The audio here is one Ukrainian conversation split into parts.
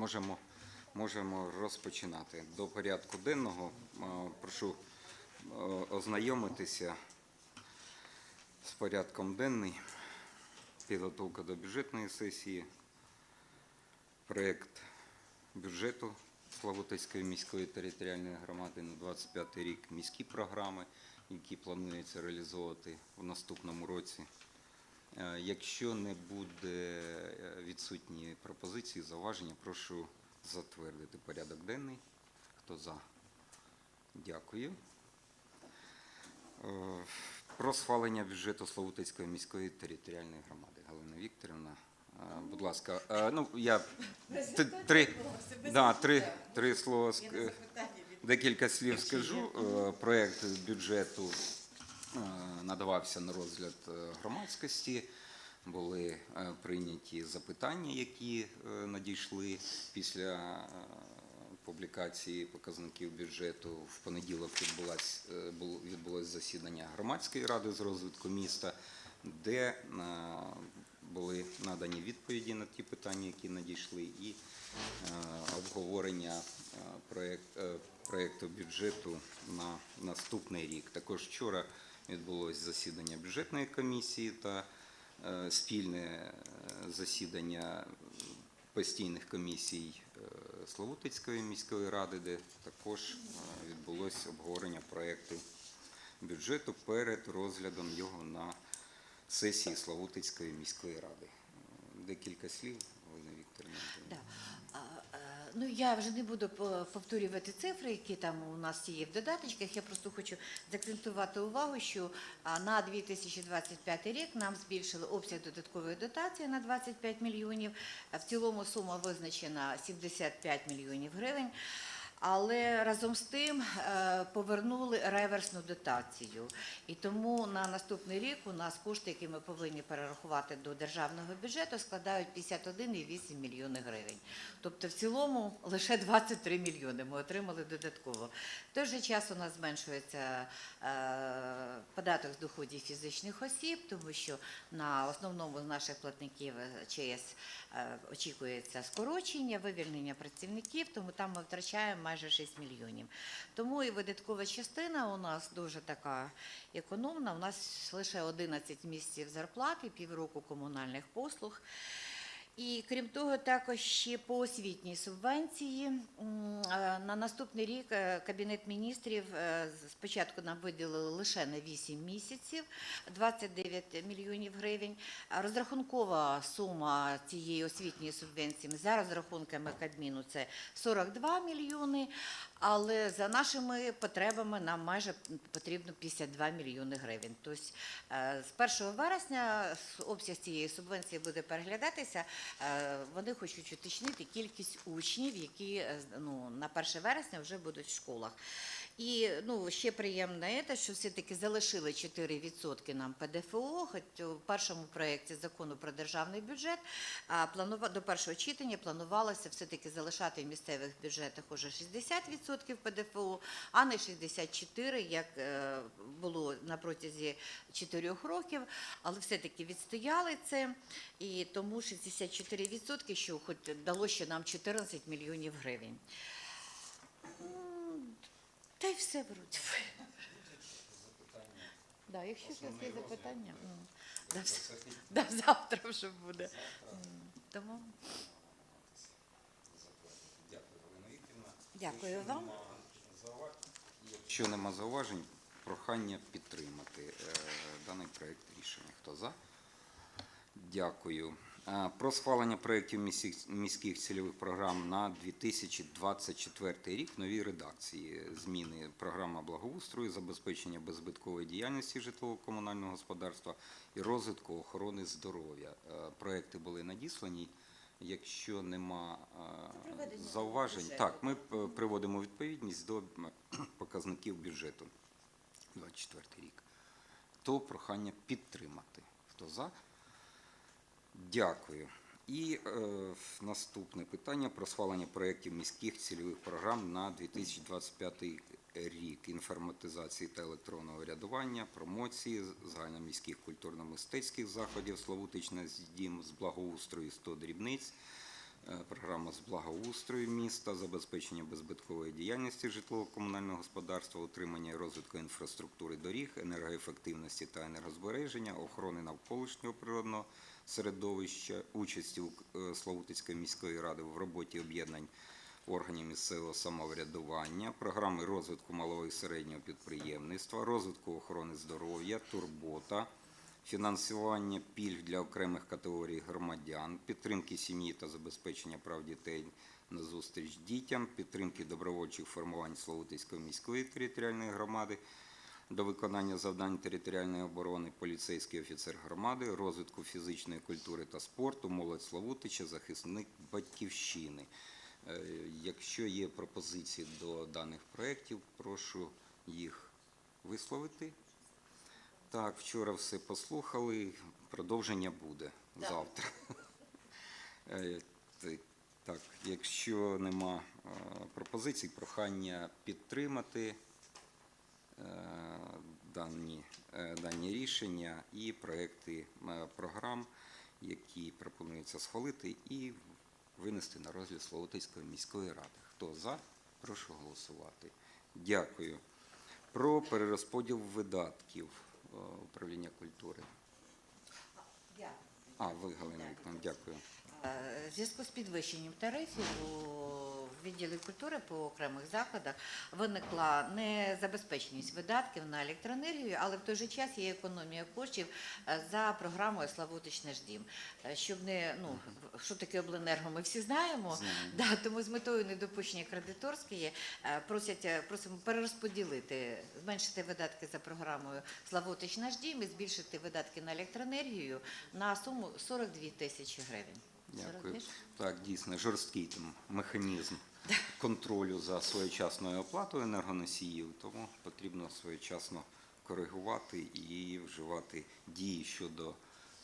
можемо, можемо розпочинати. До порядку денного прошу ознайомитися з порядком денний, підготовка до бюджетної сесії, проєкт бюджету Славутицької міської територіальної громади на 25 рік, міські програми, які планується реалізовувати в наступному році. Е, Якщо не буде е, відсутні пропозиції, зауваження, прошу затвердити порядок денний. Хто за? Дякую. Е, Про схвалення бюджету Славутицької міської територіальної громади. Галина Вікторівна, будь ласка. Ну, я три, да, три, три слова, декілька слів скажу. Проект бюджету надавався на розгляд е, громадськості. Були е, прийняті запитання, які е, надійшли після е, публікації показників бюджету. В понеділок відбулось, е, відбулось засідання громадської ради з розвитку міста, де е, були надані відповіді на ті питання, які надійшли, і е, обговорення е, е, проекту бюджету на наступний рік. Також вчора відбулось засідання бюджетної комісії та е, спільне е, засідання постійних комісій е, Славутицької міської ради, де також відбулось обговорення проекту бюджету перед розглядом його на сесії Славутицької міської ради. Декілька слів, Галина Вікторівна. Ну, я вже не буду по- повторювати цифри, які там у нас є в додаточках. Я просто хочу закцентувати увагу, що на 2025 рік нам збільшили обсяг додаткової дотації на 25 мільйонів. В цілому сума визначена 75 мільйонів гривень. Але разом з тим е, повернули реверсну дотацію. І тому на наступний рік у нас кошти, які ми повинні перерахувати до державного бюджету, складають 51,8 мільйони гривень. Тобто в цілому лише 23 мільйони ми отримали додатково. В той же час у нас зменшується е, податок з доходів фізичних осіб, тому що на основному з наших платників е, ЧС очікується скорочення, вивільнення працівників, тому там ми втрачаємо майже 6 мільйонів. Тому і видаткова частина у нас дуже така економна. У нас лише 11 місяців зарплати, півроку комунальних послуг. І крім того, також ще по освітній субвенції е, на наступний рік е, Кабінет міністрів е, спочатку нам виділили лише на 8 місяців 29 мільйонів гривень. Розрахункова сума цієї освітньої субвенції за розрахунками Кабміну це 42 мільйони, але за нашими потребами нам майже потрібно 52 мільйони гривень. Тобто з 1 вересня обсяг цієї субвенції буде переглядатися. Е, Вони хочуть уточнити кількість учнів, які е, ну, на 1 вересня вже будуть в школах. І ну, ще приємне те, що все-таки залишили 4% нам ПДФО, хоч у першому проєкті закону про державний бюджет а планува... до першого читання планувалося все-таки залишати в місцевих бюджетах уже 60% ПДФО, а не 64%, як е, було на протязі 4 років. Але все-таки відстояли це, і тому 64%, що хоч дало ще нам 14 мільйонів гривень. Та й все би. Да, якщо щось є запитання, завтра вже буде. Тому Дякую, Галина Вікторівна. Дякую вам. Якщо нема зауважень, прохання підтримати е, даний проект рішення. Хто за? Дякую. Е, Про схвалення проєктів міських, цільових програм на 2024 рік новій редакції. Зміни програма благоустрою, забезпечення беззбиткової діяльності житлово-комунального господарства і розвитку охорони здоров'я. Е, Проекти були надіслані. Якщо нема зауважень, бюджету. так, ми е, приводимо відповідність до показників бюджету 24 рік. То прохання підтримати. Хто за? Дякую. І е, наступне питання про схвалення проєктів міських цільових програм на 2025 рік. Інформатизації та електронного рядування, промоції, загальноміських культурно-мистецьких заходів, Славутична дім з благоустрою 100 дрібниць, Е, Програма з благоустрою міста, забезпечення беззбиткової діяльності житлово-комунального господарства, утримання і розвитку інфраструктури доріг, енергоефективності та енергозбереження, охорони навколишнього природного середовища, участі е, Славутицької міської ради в роботі об'єднань органів місцевого самоврядування, програми розвитку малого і середнього підприємництва, розвитку охорони здоров'я, турбота, фінансування пільг для окремих категорій громадян, підтримки сім'ї та забезпечення прав дітей на зустріч дітям, підтримки добровольчих формувань Славутицької міської територіальної громади до виконання завдань територіальної оборони, поліцейський офіцер громади, розвитку фізичної культури та спорту, молодь Славутича, захисник батьківщини. Е, Якщо є пропозиції до даних проєктів, прошу їх висловити. Так, вчора все послухали, продовження буде Да. завтра. Е, Так, якщо нема е, пропозицій, прохання підтримати дані, дані рішення і проекти програм, які пропонується схвалити і винести на розгляд Словотицької міської ради. Хто за, прошу голосувати. Дякую. Про перерозподіл видатків е, управління культури. А, ви, Галина Вікторовна, дякую. Е, В зв'язку з підвищенням тарифів у відділі культури по окремих закладах виникла незабезпеченість видатків на електроенергію, але в той же час є економія коштів е, за програмою Славутич наш дім. Е, Щоб не ну що таке обленерго, ми всі знаємо. Да, тому з метою недопущення кредиторської е, просять просимо перерозподілити, зменшити видатки за програмою Славутич наш дім і збільшити видатки на електроенергію на суму 42 тисячі гривень. Дякую. 42? Так, дійсно, жорсткий там механізм контролю за своєчасною оплатою енергоносіїв, тому потрібно своєчасно коригувати і вживати дії щодо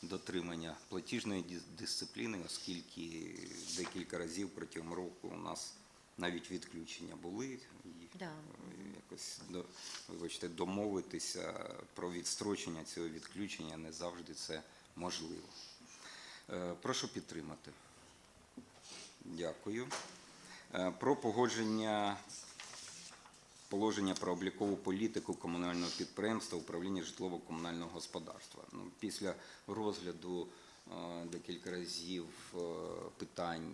дотримання платіжної дисципліни, оскільки декілька разів протягом року у нас навіть відключення були. І Да. е, якось до, вибачте, домовитися про відстрочення цього відключення не завжди це можливо. Е, Прошу підтримати. Дякую. Е, Про погодження положення про облікову політику комунального підприємства управління житлово-комунального господарства. Ну, після розгляду е, декілька разів е, питань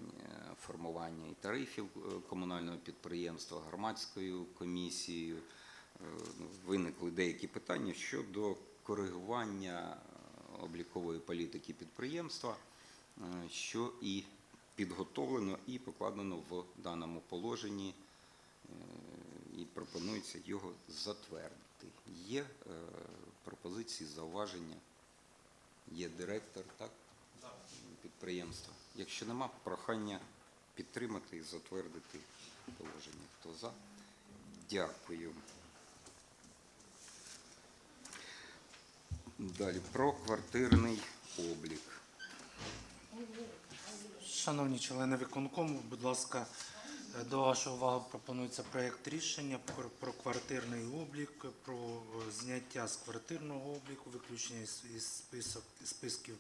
формування і тарифів комунального підприємства громадською комісією ну, виникли деякі питання щодо коригування облікової політики підприємства, що і підготовлено і покладено в даному положенні е, і пропонується його затвердити. Є е, пропозиції, зауваження, є директор так, підприємства. Якщо нема, прохання підтримати і затвердити положення. Хто за? Дякую. Далі про квартирний облік. Шановні члени виконкому, будь ласка, е, до вашої уваги пропонується проєкт рішення про, про квартирний облік, про е, зняття з квартирного обліку, виключення із, список, списків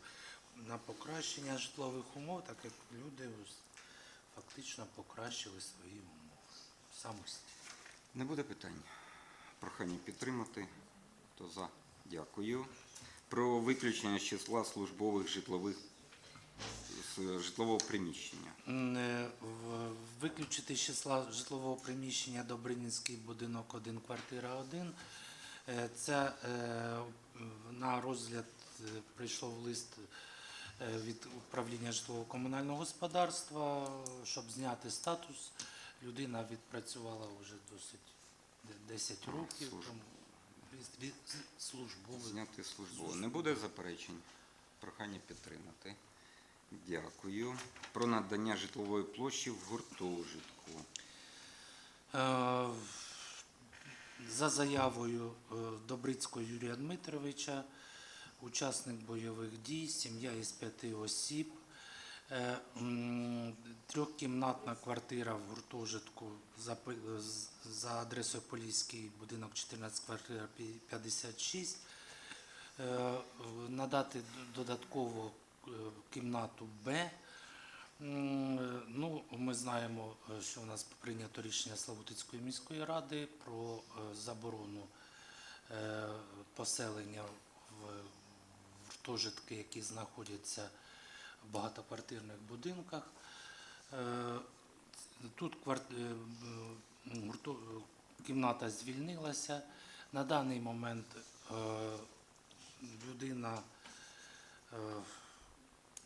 на покращення житлових умов, так як люди фактично покращили свої умови самостійно. Не буде питань. Прохання підтримати. Хто за? Дякую. Про виключення з числа службових житлових з житлового приміщення. Е, Виключити з числа житлового приміщення Добринінський будинок 1, квартира 1. Е, Це е, на розгляд прийшов лист від управління житлово-комунального господарства, щоб зняти статус. Людина відпрацювала вже досить 10 років. Служб. тому від- від- службовий. Зняти службово. Не буде заперечень? Прохання підтримати. Дякую. Про надання житлової площі в гуртожитку. Е, За заявою е, Добрицького Юрія Дмитровича, учасник бойових дій, сім'я із п'яти осіб, е, трьохкімнатна квартира в гуртожитку за, адресою Поліський, будинок 14, квартира 56, е, надати додатково кімнату Б е, Ну, ми знаємо, е, що у нас прийнято рішення Славутицької міської ради про е, заборону е, поселення в гуртожитки, які знаходяться в багатоквартирних будинках. Е, Тут е, кімната звільнилася. На даний момент е, людина е,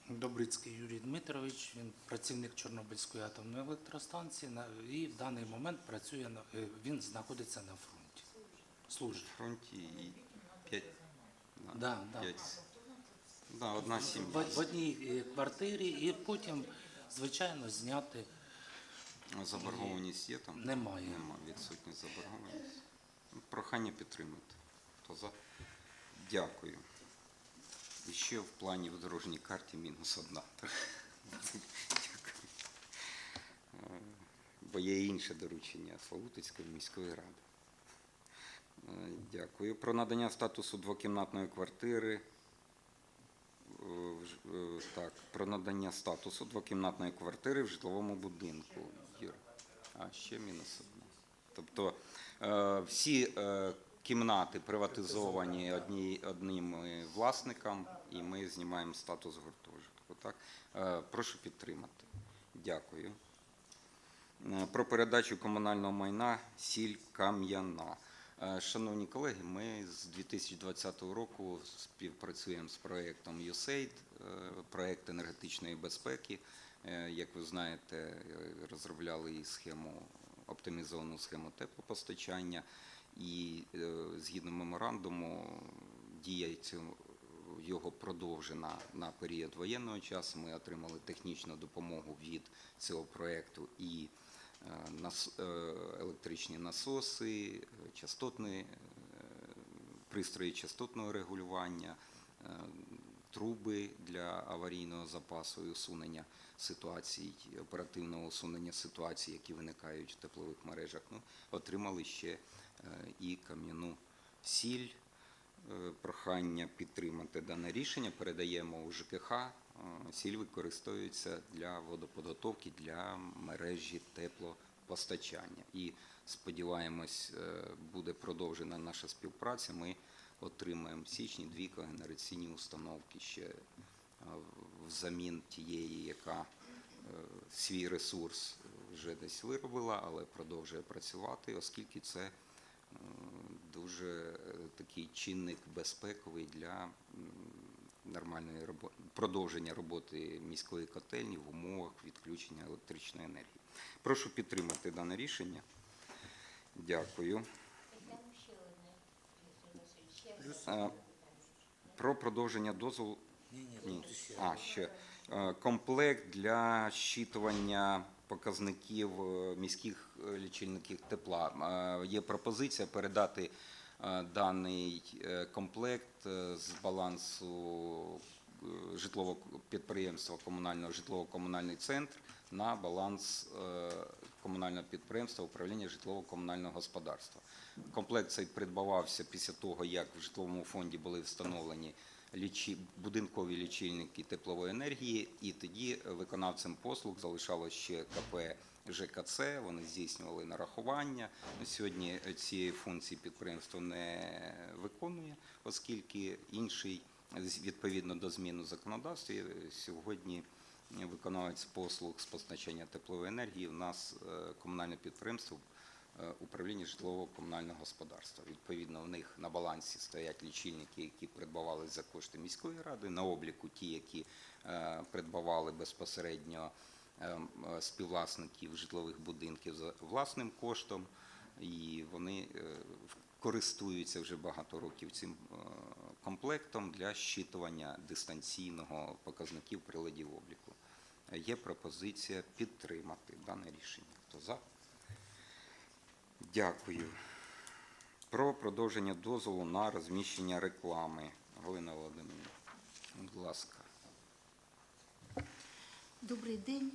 Добрицький Юрій Дмитрович, він працівник Чорнобильської атомної електростанції і в даний момент працює е, він знаходиться на фронті. Служить. На фронті і п'ять. Да, Да, да. одна В, сім'я. в одній е, квартирі і потім, звичайно, зняти Заборгованість є там? Немає. Нема відсутність заборгованість. Ну, Прохання підтримати. Хто за? Дякую. І ще в плані в дорожній карті мінус одна. Дякую. Бо є інше доручення Славутицької міської ради. Е, Дякую. Про надання статусу двокімнатної квартири. Е, е, Так, про надання статусу двокімнатної квартири в житловому будинку. А, ще мінус одна. Тобто всі кімнати приватизовані одні, одним власником, і ми знімаємо статус гуртожитку. Так? Е, прошу підтримати. Дякую. Е, Про передачу комунального майна сіль Кам'яна. Е, Шановні колеги, ми з 2020 року співпрацюємо з проєктом USAID, проєкт енергетичної безпеки. Як ви знаєте, розробляли і схему, оптимізовану схему теплопостачання, і згідно меморандуму дія цього його продовжена на період воєнного часу. Ми отримали технічну допомогу від цього проєкту і е, е, електричні насоси, частотні е, пристрої частотного регулювання, труби для аварійного запасу і усунення ситуацій, оперативного усунення ситуацій, які виникають в теплових мережах. Ну, отримали ще і кам'яну сіль. Е, Прохання підтримати дане рішення. Передаємо у ЖКХ. Е, Сіль використовується для водоподготовки для мережі теплопостачання. І сподіваємось, е, буде продовжена наша співпраця. Ми отримаємо в січні дві когенераційні установки ще взамін тієї, яка свій ресурс вже десь виробила, але продовжує працювати, оскільки це дуже е, такий чинник безпековий для нормальної роботи, продовження роботи міської котельні в умовах відключення електричної енергії. Прошу підтримати дане рішення. Дякую. Е, Про продовження дозволу Ні, ні, ні. А, ще. Е, Комплект для щитування показників е, міських е, лічильників тепла. Е, Є пропозиція передати даний комплект з балансу житлового підприємства комунального житлово-комунальний центр на баланс комунального підприємства управління житлово-комунального господарства. Комплект цей придбавався після того, як в житловому фонді були встановлені лічі... будинкові лічильники теплової енергії, і тоді виконавцем послуг залишалось ще КП ЖКЦ. Вони здійснювали нарахування. На сьогодні цієї функції підприємство не виконує, оскільки інший відповідно до змін у законодавстві сьогодні. Виконавець послуг з постачання теплової енергії в нас е, комунальне підприємство управління житлово-комунального господарства. Відповідно, в них на балансі стоять лічильники, які придбавали за кошти міської ради, на обліку ті, які е, придбавали безпосередньо е, м, е, співвласників житлових будинків за власним коштом, і вони е, користуються вже багато років цим е, комплектом для щитування дистанційного показників приладів обліку. Е, Є пропозиція підтримати дане рішення. Хто за? Дякую. Про продовження дозволу на розміщення реклами. Галина Володимирівна, будь ласка. Добрий день.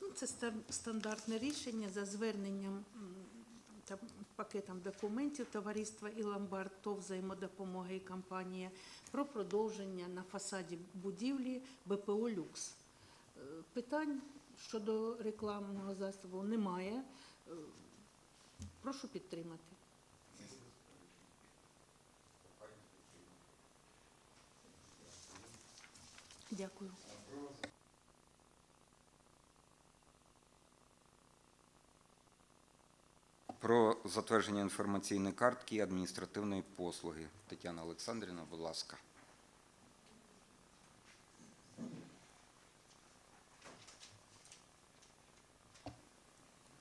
Ну, Це стандартне рішення за зверненням м, пакетом документів товариства і ломбард ТОВ взаємодопомоги і компанія про продовження на фасаді будівлі БПО Люкс. Е, Питань щодо рекламного засобу немає. Прошу підтримати. Дякую. Про затвердження інформаційної картки адміністративної послуги. Тетяна Олександрівна, будь ласка.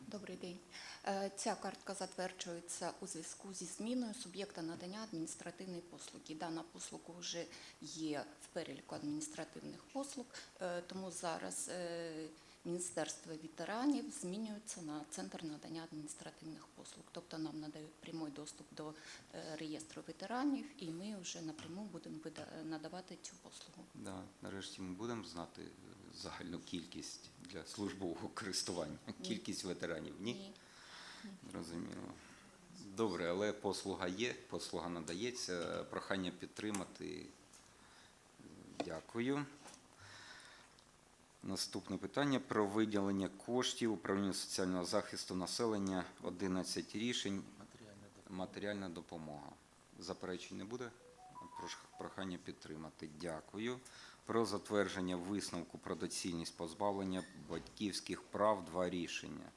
Добрий день. Е, Ця картка затверджується у зв'язку зі зміною суб'єкта надання адміністративної послуги. Дана послуга вже є в переліку адміністративних послуг, е, тому зараз е, Міністерство ветеранів змінюється на центр надання адміністративних послуг. Тобто нам надають прямий доступ до е, реєстру ветеранів, і ми вже напряму будемо надавати цю послугу. Да, нарешті ми будемо знати е, загальну кількість для службового користування. Кількість ветеранів. Ні? Зрозуміло. Добре, але послуга є, послуга надається. Прохання підтримати. Дякую. Наступне питання про виділення коштів управління соціального захисту населення 11 рішень. Матеріальна допомога. Заперечень не буде? Прохання підтримати. Дякую. Про затвердження висновку про доцільність позбавлення батьківських прав два рішення.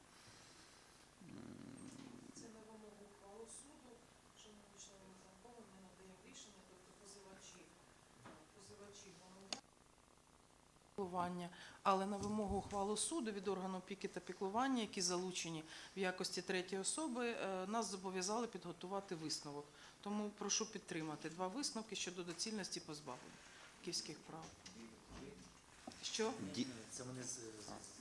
Це на вимогу ухвалу суду, шановні члени виконкому, ми надаємо рішення, тобто позивачі, позивачі голова піклування, але на вимогу ухвалу суду від органу опіки та піклування, які залучені в якості третьої особи, е, нас зобов'язали підготувати висновок. Тому прошу підтримати два висновки щодо доцільності позбавлення батьківських прав. Що? Ді- Це вони з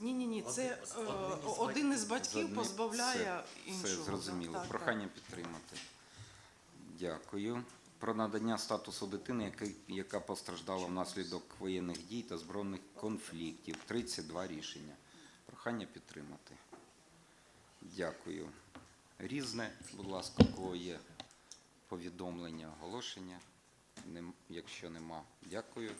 Ні, ні, ні, це Один- е, один із батьків позбавляє іншого. Все зрозуміло. Так, так, Прохання підтримати. Дякую. Про надання статусу дитини, яка, постраждала внаслідок воєнних дій та збройних конфліктів. 32 рішення. Прохання підтримати. Дякую. Різне, будь ласка, у кого є повідомлення, оголошення. Якщо нема, дякую.